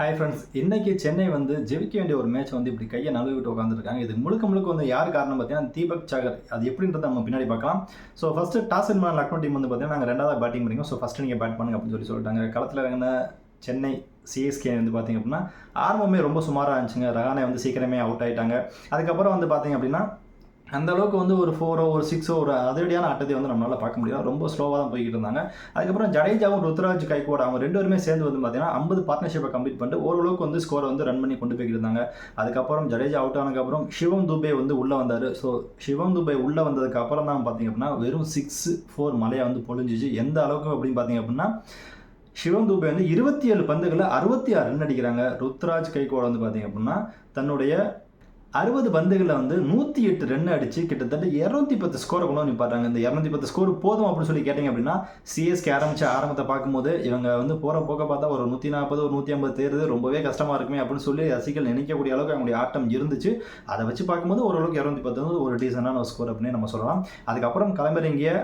Hi friends இன்னைக்கு சென்னை வந்து ஜெயிக்க வேண்டிய ஒரு மேட்ச் வந்து இப்படி கையை நழுவிட்டு உட்காந்துருக்காங்க இது முழுக்க முழுக்க வந்து யார் காரணம் பார்த்தீங்கன்னா தீபக் சாகர். அது எப்படின்றத நம்ம பின்னாடி பார்க்கலாம். So first toss and Lucknow team வந்து பார்த்தீங்கன்னா நாங்கள் ரெண்டாவது பேட்டிங் பண்ணிக்கோம் ஸோ ஃபஸ்ட்டு நீங்கள் பேட் பண்ணுங்க அப்படின்னு சொல்லி சொல்லிட்டாங்க. களத்தில் இறங்கின சென்னை சிஎஸ்கே வந்து பார்த்தீங்க அப்படின்னா ஆரம்பமே ரொம்ப சுமாராக இருந்துச்சுங்க. ரகானே வந்து சீக்கிரமே அவுட் ஆகிட்டாங்க அதுக்கப்புறம் வந்து பார்த்தீங்க அப்படின்னா அந்த அளவுக்கு வந்து ஒரு ஃபோரோ ஒரு சிக்ஸோ ஒரு அதிரடியான ஆட்டத்தை வந்து நம்மளால் பார்க்க முடியாது ரொம்ப ஸ்லோவாக தான் போய்கிட்டு இருந்தாங்க. அதுக்கப்புறம் ஜடேஜாவும் ருத்ராஜ் கைகோட அவங்க ரெண்டு பேருமே சேர்ந்து வந்து பார்த்தீங்கன்னா ஐம்பது பார்ட்னர்ஷிப்பை கம்ப்ளீட் பண்ணிட்டு ஓரளவுக்கு வந்து ஸ்கோரை வந்து ரன் பண்ணி கொண்டு போய்கிட்டு இருந்தாங்க. அதுக்கப்புறம் ஜடேஜா அவுட் ஆனதுக்கப்புறம் சிவம் துபே வந்து உள்ளே வந்தார். ஸோ சிவம் துபே உள்ளே வந்ததுக்கு அப்புறம் தான் பார்த்தீங்க அப்படின்னா வெறும் சிக்ஸ் ஃபோர் மலையை வந்து பொழிஞ்சிச்சு. எந்த அளவுக்கு அப்படின்னு பார்த்தீங்க அப்படின்னா சிவம் துபே வந்து இருபத்தி ஏழு பந்துகளில் அறுபத்தி ஆறு ரன் அடிக்கிறாங்க. ருத்ராஜ் கைகோட வந்து பார்த்தீங்க அப்படின்னா தன்னுடைய அறுபது பந்துகளில் வந்து நூற்றி எட்டு ரன் அடிச்சு கிட்டத்தட்ட இரநூத்தி பத்து ஸ்கோரை கொண்டு வந்து பாடுறாங்க இந்த இரநூத்தி பத்து ஸ்கோர் போதும் அப்படின்னு சொல்லி கேட்டிங்க அப்படின்னா சிஎஸ்கே ஆரம்பித்த ஆரம்பத்தை பார்க்கும்போது இவங்க வந்து போகிற போக்க பார்த்தா ஒரு நூற்றி நாற்பது ஒரு நூற்றி ஐம்பது தேர்து ரொம்பவே கஷ்டமாக இருக்குமே அப்படின்னு சொல்லி ரசிகள் நினைக்கக்கூடிய அளவுக்கு அவங்களுடைய ஆட்டம் இருந்துச்சு. அதை வச்சு பார்க்கும்போது ஓரளவுக்கு இரநூத்தி பத்து வந்து ஒரு டீசெண்டான ஒரு ஸ்கோர் அப்படின்னு நம்ம சொல்லலாம். அதுக்கப்புறம் கிளம்புறீங்க.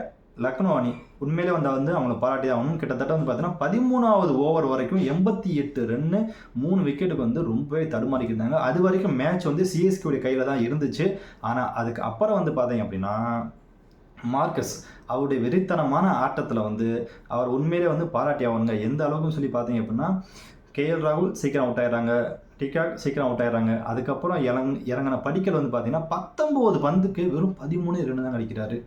லக்னோ அணி உண்மையிலே வந்து வந்து அவங்கள பாராட்டி ஆகணும். கிட்டத்தட்ட வந்து பார்த்தீங்கன்னா பதிமூணாவது ஓவர் வரைக்கும் எண்பத்தி எட்டு ரன்னு மூணு விக்கெட்டுக்கு வந்து ரொம்பவே தடுமாறிக்கிருந்தாங்க அது வரைக்கும் மேட்ச் வந்து சிஎஸ்கேடைய கையில் தான் இருந்துச்சு. ஆனால் அதுக்கு அப்புறம் வந்து பார்த்தீங்க அப்படின்னா மார்க்கஸ் அவருடைய வெறித்தனமான ஆட்டத்தில் வந்து அவர் உண்மையிலே வந்து பாராட்டி ஆகணுங்க எந்த அளவுக்குன்னு சொல்லி பார்த்தீங்க அப்படின்னா கேஎல் ராகுல் சீக்கிரம் அவுட் ஆயிடுறாங்க. டிகாக் சீக்கிரம் அவுட் ஆயிடுறாங்க. அதுக்கப்புறம் இறங் இறங்கின படிக்கல் வந்து பார்த்தீங்கன்னா பத்தொம்போது பந்துக்கு வெறும் பதிமூணு ரெண்டு தான் அடிக்கிறாரு.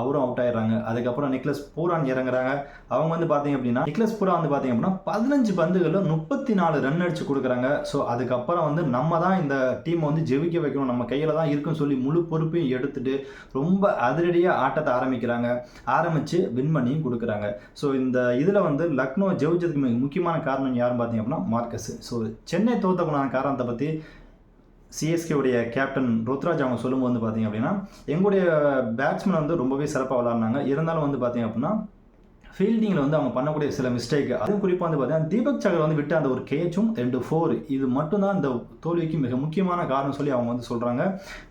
அவரும் அவுட் ஆயிடுறாங்க. அதுக்கப்புறம் நிக்லஸ் பூரான் இறங்குறாங்க. அவங்க வந்து பார்த்தீங்க அப்படின்னா நிக்லஸ் பூரா வந்து பார்த்தீங்க அப்படின்னா பதினஞ்சு பந்துகளில் முப்பத்தி நாலு ரன் அடிச்சு கொடுக்குறாங்க. ஸோ அதுக்கப்புறம் வந்து நம்ம தான் இந்த டீமை வந்து ஜெயிக்க வைக்கணும். நம்ம கையில் தான் இருக்குன்னு சொல்லி முழு பொறுப்பையும் எடுத்துட்டு ரொம்ப அதிரடியாக ஆட்டத்தை ஆரம்பிக்கிறாங்க. ஆரம்பித்து வின் பண்ணியும் கொடுக்குறாங்க. ஸோ இந்த இதில் வந்து லக்னோ ஜெயிச்சதுக்கு முக்கியமான காரணம் யாருன்னு பார்த்தீங்க அப்படின்னா மார்க்கஸ் ஸோ சென்னை தோத்தக்குனான காரணத்தை பற்றி சிஎஸ்கே உடைய கேப்டன் ருத்ராஜ் அவங்க சொல்லும்போது வந்து பார்த்தீங்க அப்படின்னா எங்களுடைய பேட்ஸ்மேன் வந்து ரொம்பவே சிறப்பாக விளாட்னாங்க இருந்தாலும் வந்து பார்த்தீங்க அப்படின்னா ஃபீல்டிங்கில் வந்து அவங்க பண்ணக்கூடிய சில மிஸ்டேக் அதுவும் குறிப்பாக வந்து பார்த்தீங்கன்னா தீபக் சகர் வந்து விட்டு அந்த ஒரு கேச்சும் ரெண்டு ஃபோர் இது மட்டும்தான் இந்த தோல்விக்கு மிக முக்கியமான காரணம் சொல்லி அவங்க வந்து சொல்கிறாங்க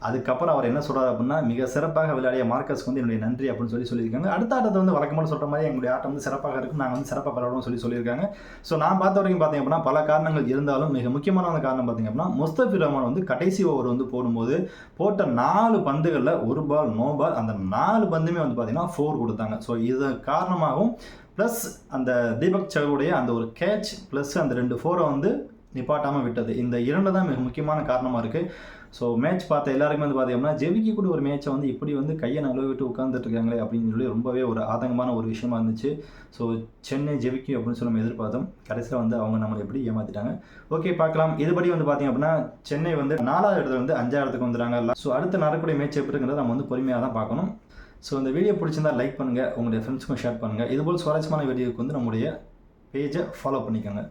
அதுக்கப்புறம் அவர் என்ன சொல்கிறார் அப்படின்னா மிக சிறப்பாக விளையாடிய மார்க்கஸ்க்கு வந்து என்னுடைய நன்றி அப்படின்னு சொல்லி சொல்லியிருக்காங்க. அடுத்த ஆட்டத்தை வந்து வழக்கமாக சொல்கிற மாதிரி எங்களுடைய ஆட்டம் வந்து சிறப்பாக இருக்கும். நாங்கள் வந்து சிறப்பாக விளையாடுவோம் சொல்லி சொல்லியிருக்காங்க. ஸோ நான் பார்த்த வரைக்கும் பார்த்தீங்க அப்படின்னா பல காரணங்கள் இருந்தாலும் மிக முக்கியமான காரணம் பார்த்தீங்க அப்படின்னா முஸ்தபி ரஹ்மான் வந்து கடைசி ஓவர் வந்து போடும்போது போட்ட நாலு பந்துகளில் ஒரு பால் நோ பால் அந்த நாலு பந்துமே வந்து பார்த்தீங்கன்னா ஃபோர் கொடுத்தாங்க. ஸோ இது காரணமாகவும் ப்ளஸ் அந்த தீபக் சகருடைய அந்த ஒரு கேட்ச் ப்ளஸ் அந்த ரெண்டு ஃபோரை வந்து நிப்பாட்டாமல் விட்டது. இந்த இரண்டு தான் மிக முக்கியமான காரணமாக இருக்குது ஸோ மேட்ச் பார்த்த எல்லாருக்குமே வந்து பார்த்தீங்கன்னா கூட ஒரு மேட்சை வந்து இப்படி வந்து கையை நழுவிட்டு உட்காந்துட்டு இருக்காங்களே அப்படின்னு சொல்லி ரொம்பவே ஒரு ஆதங்கமான ஒரு விஷயமா இருந்துச்சு. ஸோ சென்னை ஜெவிக்கு அப்படின்னு சொல்லி நம்ம எதிர்பார்த்தோம். கடைசியில் வந்து அவங்க நம்மளை எப்படி ஏமாற்றிட்டாங்க ஓகே பார்க்கலாம். இதுபடி வந்து பார்த்தீங்க அப்படின்னா சென்னை வந்து நாலாவது இடத்துல வந்து அஞ்சாயிரத்துக்கு வந்துடுறாங்க. ஸோ அடுத்து நடக்கக்கூடிய மேட்ச் எப்படி இருக்கிறத நம்ம வந்து பொறுமையாக தான் பார்க்கணும். ஸோ இந்த வீடியோ பிடிச்சிருந்தா லைக் பண்ணுங்கள் உங்களுடைய ஃப்ரெண்ட்ஸுக்கும் ஷேர் பண்ணுங்கள் இதுபோல் சுவாரஸ்யமான வீடியோக்கு வந்து நம்முடைய பேஜை ஃபாலோ பண்ணிக்கோங்க.